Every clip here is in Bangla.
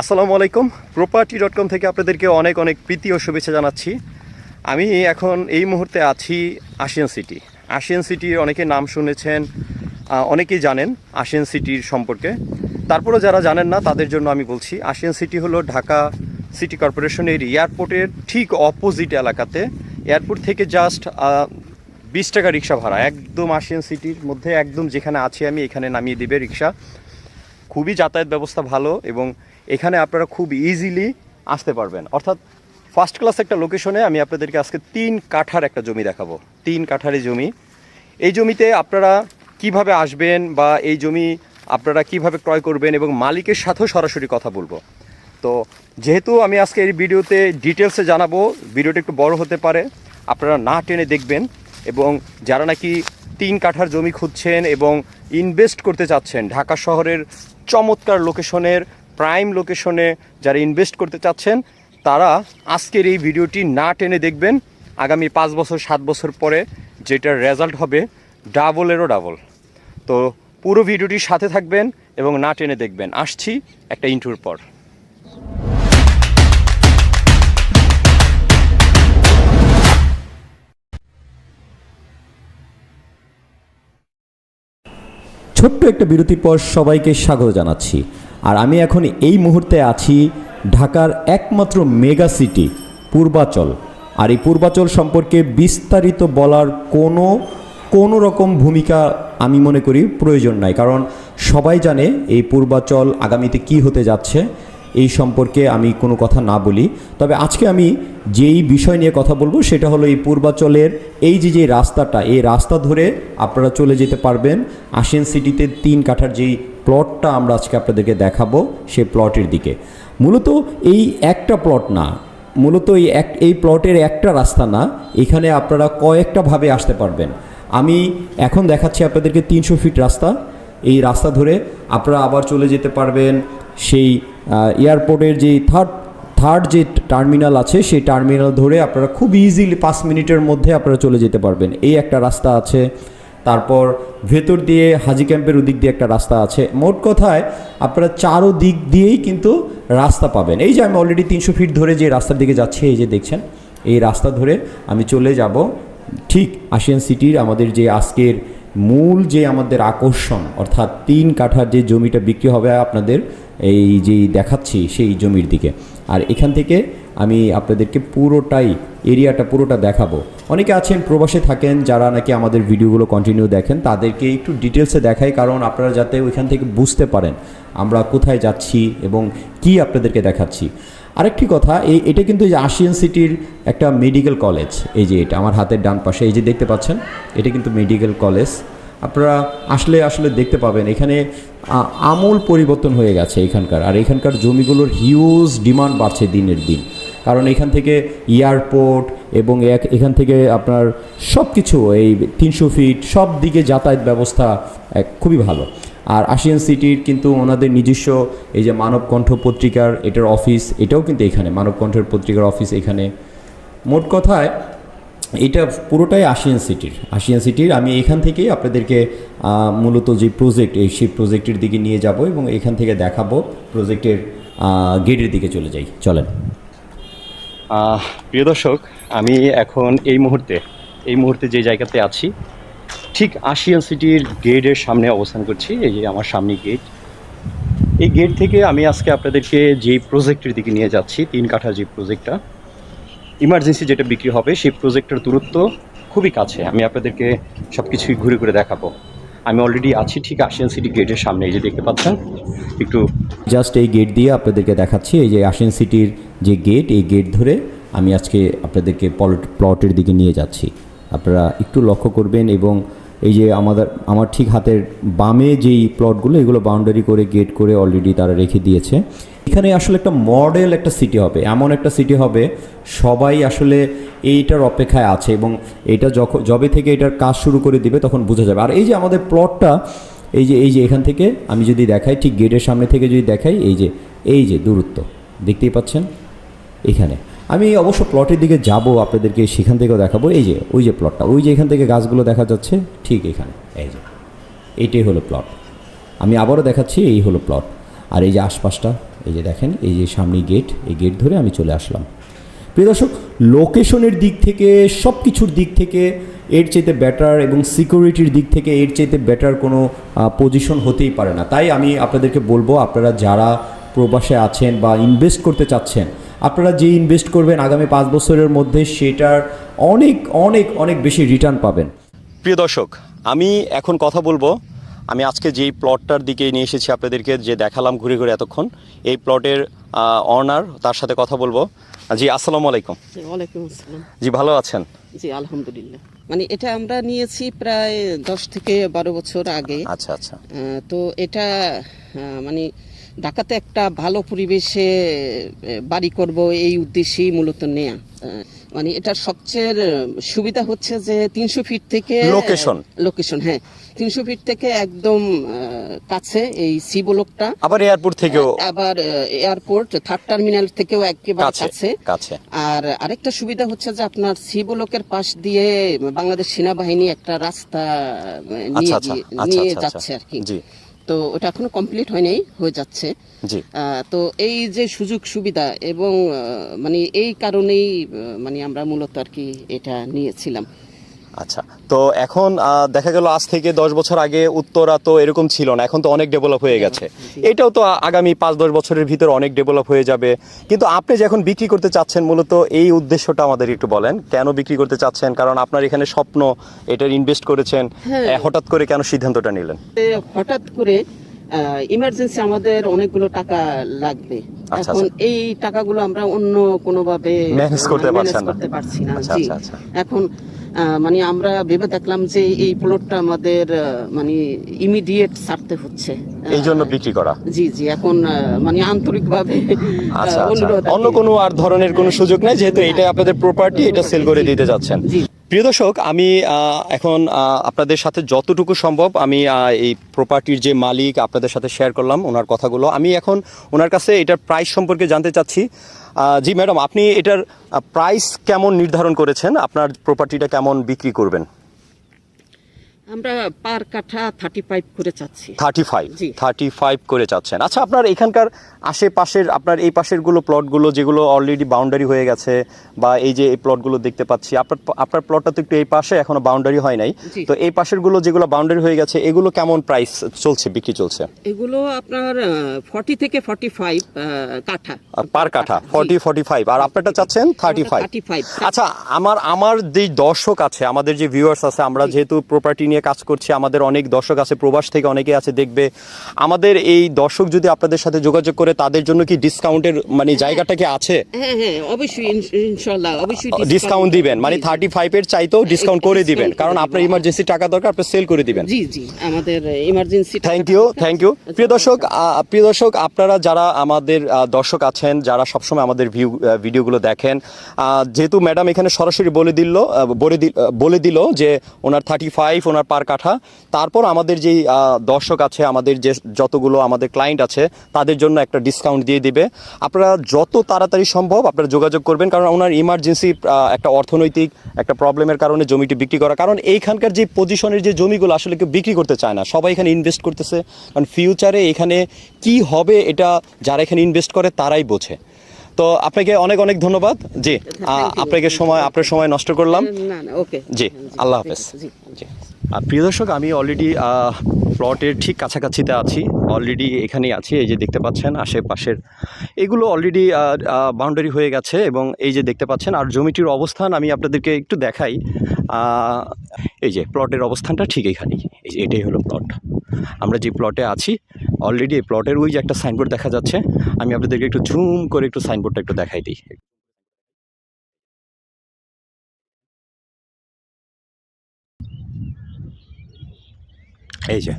আসসালামু আলাইকুম। প্রপার্টি ডট কম থেকে আপনাদেরকে অনেক অনেক প্রীতি ও শুভেচ্ছা জানাচ্ছি। আমি এখন এই মুহূর্তে আছি আশিয়ান সিটি আশিয়ান সিটির অনেকে নাম শুনেছেন অনেকেই জানেন আশিয়ান সিটির সম্পর্কে। তারপরেও যারা জানেন না, তাদের জন্য আমি বলছি আশিয়ান সিটি হলো ঢাকা সিটি কর্পোরেশনের এয়ারপোর্টের ঠিক অপোজিট এলাকাতে। এয়ারপোর্ট থেকে জাস্ট বিশ টাকা রিক্সা ভাড়া। একদম আশিয়ান সিটির মধ্যে একদম যেখানে আছি আমি, এখানে নামিয়ে দিবে রিক্সা। খুবই যাতায়াত ব্যবস্থা ভালো এবং এখানে আপনারা খুব ইজিলি আসতে পারবেন। অর্থাৎ ফার্স্ট ক্লাস একটা লোকেশনে আমি আপনাদেরকে আজকে তিন কাঠার একটা জমি দেখাবো। তিন কাঠারের জমি। এই জমিতে আপনারা কীভাবে আসবেন বা এই জমি আপনারা কীভাবে ক্রয় করবেন এবং মালিকের সাথেও সরাসরি কথা বলব। তো যেহেতু আমি আজকে এই ভিডিওতে ডিটেলসে জানাব, ভিডিওটা একটু বড় হতে পারে, আপনারা না টেনে দেখবেন এবং যারা নাকি তিন কাঠার জমি খুঁজছেন এবং ইনভেস্ট করতে চাচ্ছেন ঢাকা শহরের চমৎকার লোকেশনের প্রাইম লোকেশনে যারা ইনভেস্ট করতে চাচ্ছেন, তারা আজকের এই ভিডিওটি না টেনে দেখবেন। আগামী পাঁচ বছর, সাত বছর পরে যেটার রেজাল্ট হবে ডাবলেরও ডাবল তো পুরো ভিডিওটির সাথে থাকবেন এবং না টেনে দেখবেন। আসছি একটা ইন্টুর পর। ছোট্ট একটা বিরতির পর সবাইকে স্বাগত জানাচ্ছি। আর আমি এখন এই মুহূর্তে আছি ঢাকার একমাত্র মেগা সিটি, পূর্বাচল। আর এই পূর্বাচল সম্পর্কে বিস্তারিত বলার কোনো কোনো রকম ভূমিকা আমি মনে করি প্রয়োজন নাই। কারণ সবাই জানে এই পূর্বাচল আগামীতে কি হতে যাচ্ছে। এই সম্পর্কে আমি কোনো কথা না বলি। তবে আজকে আমি যেই বিষয় নিয়ে কথা বলব সেটা হলো এই পূর্বাচলের এই যে যে রাস্তাটা, এই রাস্তা ধরে আপনারা চলে যেতে পারবেন আশিয়ান সিটিতে তিন কাঠার যেই প্লটটা আমরা আজকে আপনাদেরকে দেখাবো সেই প্লটের দিকে। মূলত এই একটা প্লট না, মূলত এই এক, এই প্লটের একটা রাস্তা না, এখানে আপনারা কয়েকটা ভাবে আসতে পারবেন। আমি এখন দেখাচ্ছি আপনাদেরকে তিনশো ফিট রাস্তা। এই রাস্তা ধরে আপনারা আবার চলে যেতে পারবেন সেই এয়ারপোর্টের যে থার্ড থার্ড যে টার্মিনাল আছে, সেই টার্মিনাল ধরে আপনারা খুব ইজিলি পাঁচ মিনিটের মধ্যে আপনারা চলে যেতে পারবেন। এই একটা রাস্তা আছে। তারপর ভেতর দিয়ে হাজি ক্যাম্পের ওদিক দিয়ে একটা রাস্তা আছে। মোট কথায় আপনারা চারো দিক দিয়েই কিন্তু রাস্তা পাবেন। এই যে আমি অলরেডি তিনশো ফিট ধরে যে রাস্তার দিকে যাচ্ছি, এই যে দেখছেন, এই রাস্তা ধরে আমি চলে যাব ঠিক আশিয়ান সিটির আমাদের যে আজকের মূল যে আমাদের আকর্ষণ, অর্থাৎ তিন কাঠার যে জমিটা বিক্রি হবে আপনাদের এই যে দেখাচ্ছি সেই জমির দিকে। আর এখান থেকে আমি আপনাদেরকে পুরোটাই, এরিয়াটা পুরোটা দেখাবো। অনেকে আছেন, প্রবাসে থাকেন, যারা নাকি আমাদের ভিডিওগুলো কন্টিনিউ দেখেন, তাদেরকে একটু ডিটেলসে দেখাই, কারণ আপনারা যাতে ওইখান থেকে বুঝতে পারেন আমরা কোথায় যাচ্ছি এবং কি আপনাদেরকে দেখাচ্ছি। আরেকটি কথা, এই, এটা কিন্তু আশিয়ান সিটির একটা মেডিকেল কলেজ এই যে এটা, আমার হাতের ডান পাশে, এই যে দেখতে পাচ্ছেন, এটা কিন্তু মেডিকেল কলেজ আপনারা আসলে আসলে দেখতে পাবেন, এখানে আমূল পরিবর্তন হয়ে গেছে এখানকার। আর এখানকার জমিগুলোর হিউজ ডিমান্ড বাড়ছে দিনের দিন। কারণ এখান থেকে এয়ারপোর্ট এবং এখান থেকে আপনার সব কিছু এই তিনশো ফিট সব দিকে যাতায়াত ব্যবস্থা খুবই ভালো। আর আশিয়ান সিটির কিন্তু ওনাদের নিজস্ব, এই যে মানবকণ্ঠ পত্রিকার এটার অফিস এটাও কিন্তু এখানে, মানবকণ্ঠের পত্রিকার অফিস এখানে। মোট কথায় এটা পুরোটাই আশিয়ান সিটির আশিয়ান সিটির আমি এখান থেকেই আপনাদেরকে মূলত যে প্রজেক্ট এই সেই প্রজেক্টের দিকে নিয়ে যাব এবং এখান থেকে দেখাবো প্রজেক্টের গেটের দিকে চলে যাই। চলেন। প্রিয় দর্শক, আমি এখন এই মুহূর্তে এই মুহূর্তে যে জায়গাতে আছি, ঠিক আশিয়ান সিটির গেটের সামনে অবস্থান করছি, এই যে আমার সামনে গেট এই গেট থেকে আমি আজকে আপনাদেরকে যে প্রজেক্টের দিকে নিয়ে যাচ্ছি, তিন কাঠা যে প্রজেক্টটা ইমার্জেন্সি যেটা বিক্রি হবে, সেই প্রজেক্টের দূরত্ব খুবই কাছে। আমি আপনাদেরকে সব কিছুই ঘুরে ঘুরে দেখাবো। আমি অলরেডি আছি ঠিক আশিয়ান সিটি গেটের সামনে, এই যে দেখতে পাচ্ছেন? একটু জাস্ট এই গেট দিয়ে আপনাদেরকে দেখাচ্ছি, এই যে আশিয়ান সিটির যে গেট এই গেট ধরে আমি আজকে আপনাদেরকে পলট- প্লটের দিকে নিয়ে যাচ্ছি। আপনারা একটু লক্ষ্য করবেন এবং এই যে আমাদের, আমার ঠিক হাতের বামে যেই প্লটগুলো এগুলো বাউন্ডারি করে গেট করে অলরেডি তারা রেখে দিয়েছে। এখানে আসলে একটা মডেল একটা সিটি হবে। এমন একটা সিটি হবে, সবাই আসলে এইটার অপেক্ষায় আছে এবং এটা যখন যবে থেকে এটার কাজ শুরু করে দিবে তখন বোঝা যাবে। আর এই যে আমাদের প্লটটা এই যে এই যে এখান থেকে আমি যদি দেখাই, ঠিক গেটের সামনে থেকে যদি দেখাই, এই যে এই যে দূরত্ব, দেখতেই পাচ্ছেন? এখানে। আমি অবশ্য প্লটের দিকে যাব, আপনাদেরকে সেখান থেকেও দেখাবো। এই যে, ওই যে প্লটটা ওই যে এখান থেকে গাছগুলো দেখা যাচ্ছে, ঠিক এখানে। এই যে এইটাই হলো প্লট আমি আবারও দেখাচ্ছি, এই হলো প্লট আর এই যে আশপাশটা, এই যে দেখেন, এই যে সামনে গেট এই গেট ধরে আমি চলে আসলাম। প্রিয় দর্শক লোকেশনের দিক থেকে সব কিছুর দিক থেকে, এর চাইতে বেটার এবং সিকিউরিটির দিক থেকে এর চাইতে বেটার কোনো পজিশন হতেই পারে না। তাই আমি আপনাদেরকে বলব, আপনারা যারা প্রবাসে আছেন বা ইনভেস্ট করতে চাচ্ছেন আপনারা যে ইনভেস্ট করবেন আগামী পাঁচ বছরের মধ্যে সেটার অনেক অনেক অনেক বেশি রিটার্ন পাবেন। প্রিয় দর্শক আমি এখন কথা বলব। আমি আজকে যেই প্লটটার দিকে নিয়ে এসেছি আপনাদেরকে যে দেখালাম ঘুরে ঘুরে এতক্ষণ এই প্লটের অনার তার সাথে কথা বলব। জি আসসালামু আলাইকুম। জি, ওয়ালাইকুম আসসালাম। জি ভালো আছেন? জি আলহামদুলিল্লাহ। মানে এটা আমরা নিয়েছি প্রায় দশ থেকে বারো বছর আগে। আচ্ছা আচ্ছা। তো এটা মানে ঢাকাতে একটা ভালো পরিবেশে বাড়ি করব এই উদ্দেশ্যেই মূলত নেয়া। মানে এটার সবচেয়ে সুবিধা হচ্ছে যে তিনশো ফিট থেকে Location। লোকেশন হ্যাঁ। তিনশো ফিট থেকে একদম কাছে এই সি ব্লকটা। আবার এয়ারপোর্ট থেকেও। আবার এয়ারপোর্ট থার্ড টার্মিনাল থেকেও একেবারে কাছে কাছে। আর আরেকটা সুবিধা হচ্ছে যে আপনার সি ব্লকের পাশ দিয়ে বাংলাদেশ সেনাবাহিনী একটা রাস্তা নিয়ে আচ্ছা, আচ্ছা, আচ্ছা, যাচ্ছে। আর কি। জি। তো ওটা এখনও কমপ্লিট হয়নি হয়ে যাচ্ছে। তো এই যে সুযোগ সুবিধা এবং মানে এই কারণেই মানে আমরা মূলত আর কি এটা নিয়েছিলাম। আচ্ছা তো এখন দেখা গেল আজ থেকে দশ বছর আগে উত্তরা তো এরকম ছিল না এখন তো অনেক ডেভেলপ হয়ে গেছে। এটাও তো আগামী পাঁচ দশ বছরের ভিতরে অনেক ডেভেলপ হয়ে যাবে। কিন্তু আপনি যে এখন বিক্রি করতে চাচ্ছেন মূলত এই উদ্দেশ্যটা আমাদের একটু বলেন কেন বিক্রি করতে চাচ্ছেন? কারণ আপনার এখানে স্বপ্ন এটার ইনভেস্ট করেছেন হ্যাঁ। হঠাৎ করে কেন সিদ্ধান্তটা নিলেন? হঠাৎ করে ইমার্জেন্সি আমাদের অনেকগুলো টাকা লাগবে। আচ্ছা, এখন এই টাকাগুলো আমরা অন্য কোনোভাবে Manage করতে পারছি না আচ্ছা, আচ্ছা, আচ্ছা। এখন মানে আমরা ভেবে দেখলাম যে এই প্লটটা আমাদের মানে ইমিডিয়েট ছাড়তে হচ্ছে। এই জন্য বিক্রি করা। জি জি এখন মানে আন্তরিকভাবে আহ, আচ্ছা আচ্ছা। অনুরোধ অন্য কোনো আর ধরনের কোনো সুযোগ নাই যেহেতু এটা আপনাদের প্রপার্টি এটা সেল করে দিতে যাচ্ছেন। জি। প্রিয় দর্শক, আমি এখন আপনাদের সাথে যতটুকু সম্ভব আমি এই প্রপার্টির যে মালিক আপনাদের সাথে শেয়ার করলাম, ওনার কথাগুলো। আমি এখন ওনার কাছে এটার প্রাইস সম্পর্কে জানতে চাচ্ছি। জি ম্যাডাম আপনি এটার প্রাইস কেমন নির্ধারণ করেছেন? আপনার প্রপার্টিটা কেমন বিক্রি করবেন? আমরা পার কাঠা থার্টি ফাইভ করে চাচ্ছি থার্টি ফাইভ থার্টি ফাইভ করে চাচ্ছেন আচ্ছা আপনার এখানকার আশেপাশের আপনার এই পাশেরগুলো প্লটগুলো যেগুলো অলরেডি বাউন্ডারি হয়ে গেছে বা এই যে এই প্লটগুলো দেখতে পাচ্ছি আপনার আপনার প্লটটা তো একটু এই পাশে এখনও বাউন্ডারি হয় নাই। তো এই পাশেরগুলো যেগুলো বাউন্ডারি হয়ে গেছে এগুলো কেমন প্রাইস চলছে বিক্রি চলছে? এগুলো আপনার ফর্টি থেকে ফর্টি ফাইভ কাঠা। পার কাঠা। ফর্টি ফর্টি ফাইভ আর আপনারটা চাচ্ছেন থার্টি ফাইভ 35 আচ্ছা আমার আমার যে দর্শক আছে আমাদের যে ভিউয়ার্স আছে আমরা যেহেতু প্রপার্টি নিয়ে কাজ করছি। আমাদের অনেক দর্শক আছে প্রবাস থেকে অনেকে আছে দেখবে। আমাদের এই দর্শক যদি আপনাদের সাথে যোগাযোগ করে তাদের জন্য কি ডিসকাউন্টের মানে জায়গাটা কি আছে? হ্যাঁ হ্যাঁ অবশ্যই ইনশ- অবশ্যই ডিসকাউন্ট দিবেন। মানে জি, জি। থার্টি চাইতেও ডিসকাউন্ট করে দিবেন। কারণ আপনার ইমার্জেন্সি টাকা দরকার আপনি সেল করে দিবেন। জি জি আমাদের emergency thank you thank you প্রিয় দর্শক প্রিয় দর্শক আপনারা যারা আমাদের দর্শক আছেন যারা সবসময় আমাদের ভিউ ভিডিওগুলো দেখেন যেহেতু ম্যাডাম এখানে সরাসরি বলে দিল বলে দিল বলে দিল যে ওনার থার্টি ফাইভ ওনার পার কাঠা। তারপর আমাদের যেই দর্শক আছে, আমাদের যে যতগুলো আমাদের ক্লায়েন্ট আছে, তাদের জন্য একটা ডিসকাউন্ট দিয়ে দিবে। আপনারা যত তাড়াতাড়ি সম্ভব আপনারা যোগাযোগ করবেন, কারণ ওনার ইমার্জেন্সি একটা অর্থনৈতিক একটা প্রবলেমের কারণে জমিটি বিক্রি করা। কারণ এইখানকার যে পজিশনের যে জমিগুলো আসলে কেউ বিক্রি করতে চায় না। সবাই এখানে ইনভেস্ট করতেছে। কারণ ফিউচারে এখানে কি হবে এটা যারা এখানে ইনভেস্ট করে, তারাই বোঝে। তো আপনাকে অনেক অনেক ধন্যবাদ। জি আপনাকে সময় আপনার সময় নষ্ট করলাম। ওকে জি আল্লাহ হাফেজ। জি প্রিয় দর্শক আমি অলরেডি প্লটের ঠিক কাছাকাছিতে আছি। অলরেডি এখানেই আছি এই যে দেখতে পাচ্ছেন আশেপাশের। এগুলো অলরেডি বাউন্ডারি হয়ে গেছে এবং এই যে দেখতে পাচ্ছেন আর জমিটির অবস্থান আমি আপনাদেরকে একটু দেখাই। এই যে প্লটের অবস্থানটা ঠিক এখানেই। এটাই হলো প্লট আমরা যে প্লটে আছি অলরেডি এই প্লটের ওই যে একটা সাইনবোর্ড দেখা যাচ্ছে, আমি আপনাদেরকে একটু ঝুম করে একটু সাইনবোর্ডটা একটু দেখাই দিই। এই যে,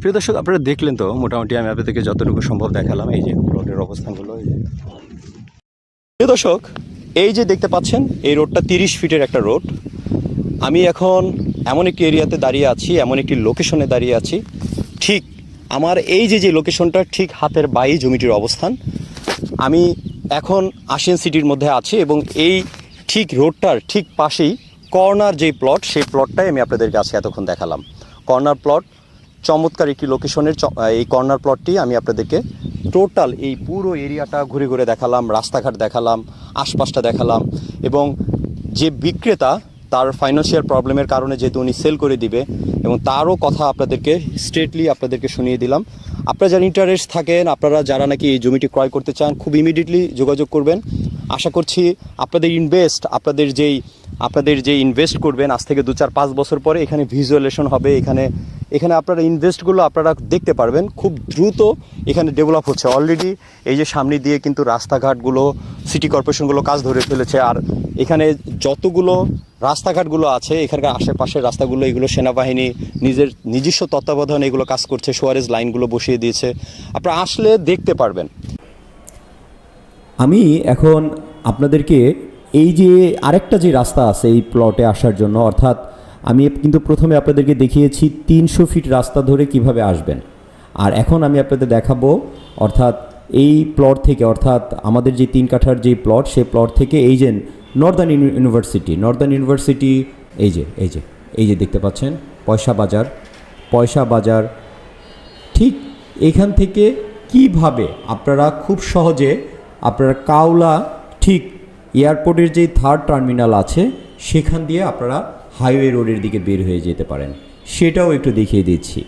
প্রিয় দর্শক, আপনারা দেখলেন তো, মোটামুটি আমি আপনাদেরকে যতটুকু সম্ভব দেখালাম, এই যে রোডের অবস্থানগুলো, এই যে। প্রিয় দর্শক, এই যে দেখতে পাচ্ছেন, এই রোডটা তিরিশ ফিটের একটা রোড আমি এখন এমন একটি এরিয়াতে দাঁড়িয়ে আছি, এমন একটি লোকেশনে দাঁড়িয়ে আছি ঠিক আমার এই যে যে লোকেশনটা ঠিক হাতের বাই জমিটির অবস্থান, আমি এখন আশিয়ান সিটির মধ্যে আছি এবং এই ঠিক রোডটার ঠিক পাশেই কর্নার যে প্লট সেই প্লটটাই আমি আপনাদের কাছে এতক্ষণ দেখালাম। কর্নার প্লট চমৎকার একটি লোকেশনের এই কর্নার প্লটটি আমি আপনাদেরকে টোটাল এই পুরো এরিয়াটা ঘুরে ঘুরে দেখালাম, রাস্তাঘাট দেখালাম, আশপাশটা দেখালাম এবং যে বিক্রেতা তার ফাইন্যান্সিয়াল প্রবলেমের কারণে যেহেতু উনি সেল করে দিবে এবং তারও কথা আপনাদেরকে স্ট্রেটলি আপনাদেরকে শুনিয়ে দিলাম। আপনারা যারা ইন্টারেস্ট থাকেন, আপনারা যারা নাকি এই জমিটি ক্রয় করতে চান, খুব ইমিডিয়েটলি যোগাযোগ করবেন। আশা করছি আপনাদের ইনভেস্ট আপনাদের যেই আপনাদের যে ইনভেস্ট করবেন, আজ থেকে দু চার পাঁচ বছর পরে এখানে ভিজুয়ালেশন হবে, এখানে এখানে আপনারা ইনভেস্টগুলো আপনারা দেখতে পারবেন, খুব দ্রুত এখানে ডেভেলপ হচ্ছে। অলরেডি এই যে সামনে দিয়ে কিন্তু রাস্তাঘাটগুলো সিটি কর্পোরেশনগুলো কাজ ধরে ফেলেছে, আর এখানে যতগুলো রাস্তাঘাটগুলো আছে, এখানকার আশেপাশের রাস্তাগুলো, এগুলো সেনাবাহিনী, নিজের নিজস্ব তত্ত্বাবধানে এগুলো কাজ করছে, সোয়ারেজ লাইনগুলো বসিয়ে দিয়েছে। আপনারা আসলে দেখতে পারবেন। আমি এখন আপনাদেরকে এই যে আরেকটা যে রাস্তা আছে এই প্লটে আসার জন্য, অর্থাৎ আমি কিন্তু প্রথমে আপনাদেরকে দেখিয়েছি তিনশো ফিট রাস্তা ধরে কীভাবে আসবেন। আর এখন আমি আপনাদের দেখাবো, অর্থাৎ এই প্লট থেকে, অর্থাৎ আমাদের যে তিন কাঠার যে প্লট সেই প্লট থেকে এই যে নর্দার্ন ইউনিভার্সিটি নর্দার্ন ইউনিভার্সিটি এই যে এই যে এই যে দেখতে পাচ্ছেন, পয়সা বাজার পয়সা বাজার। ঠিক এখান থেকে কীভাবে আপনারা খুব সহজে, আপনারা কাউলা ঠিক এয়ারপোর্টের যে থার্ড টার্মিনাল আছে, সেখান দিয়ে আপনারা হাইওয়ে রোডের দিকে বের হয়ে যেতে পারেন। সেটাও একটু দেখিয়ে দিচ্ছি।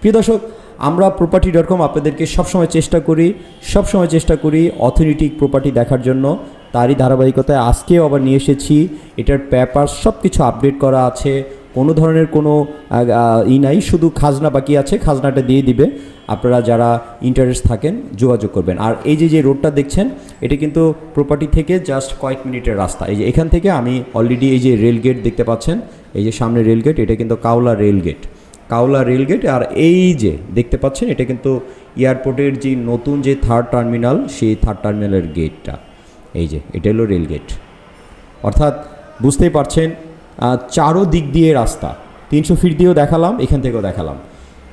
প্রিয় দর্শক, আমরা প্রপার্টি ডট কম আপনাদেরকে সবসময় চেষ্টা করি, সবসময় চেষ্টা করি অথেন্টিক প্রপার্টি দেখার জন্য। তারই ধারাবাহিকতায় আজকেও আবার নিয়ে এসেছি। এটার পেপার সব কিছু আপডেট করা আছে। কোনো ধরনের কোনো ই নাই, শুধু খাজনা বাকি আছে, খাজনাটা দিয়ে দিবে। আপনারা যারা ইন্টারেস্ট থাকেন, যোগাযোগ করবেন। আর এই যে যে রোডটা দেখছেন, এটা কিন্তু প্রপার্টি থেকে জাস্ট কয়েক মিনিটের রাস্তা। এই যে, এখান থেকে আমি অলরেডি এই যে রেল গেট দেখতে পাচ্ছেন, এই যে সামনে রেল গেট এটা কিন্তু Kaola rail gate Kaola rail gate আর এই যে দেখতে পাচ্ছেন, এটা কিন্তু এয়ারপোর্টের যে নতুন যে থার্ড টার্মিনাল সেই থার্ড টার্মিনালের গেটটা এই যে, এটা হলো রেল গেট অর্থাৎ বুঝতেই পারছেন চারো দিক দিয়ে রাস্তা। তিনশো ফিট দিয়েও দেখালাম, এখান থেকেও দেখালাম।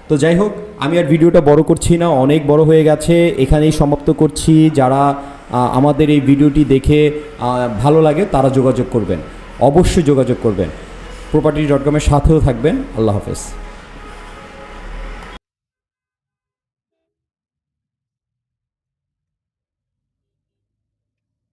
তো যাই হোক, আমি আর ভিডিওটা বড় করছি না, অনেক বড় হয়ে গেছে, এখানেই সমাপ্ত করছি। যারা আমাদের এই ভিডিওটি দেখে ভালো লাগে, তারা যোগাযোগ করবেন। অবশ্যই যোগাযোগ করবেন। প্রপার্টি ডট কমের সাথেও থাকবেন। আল্লাহ হাফেজ।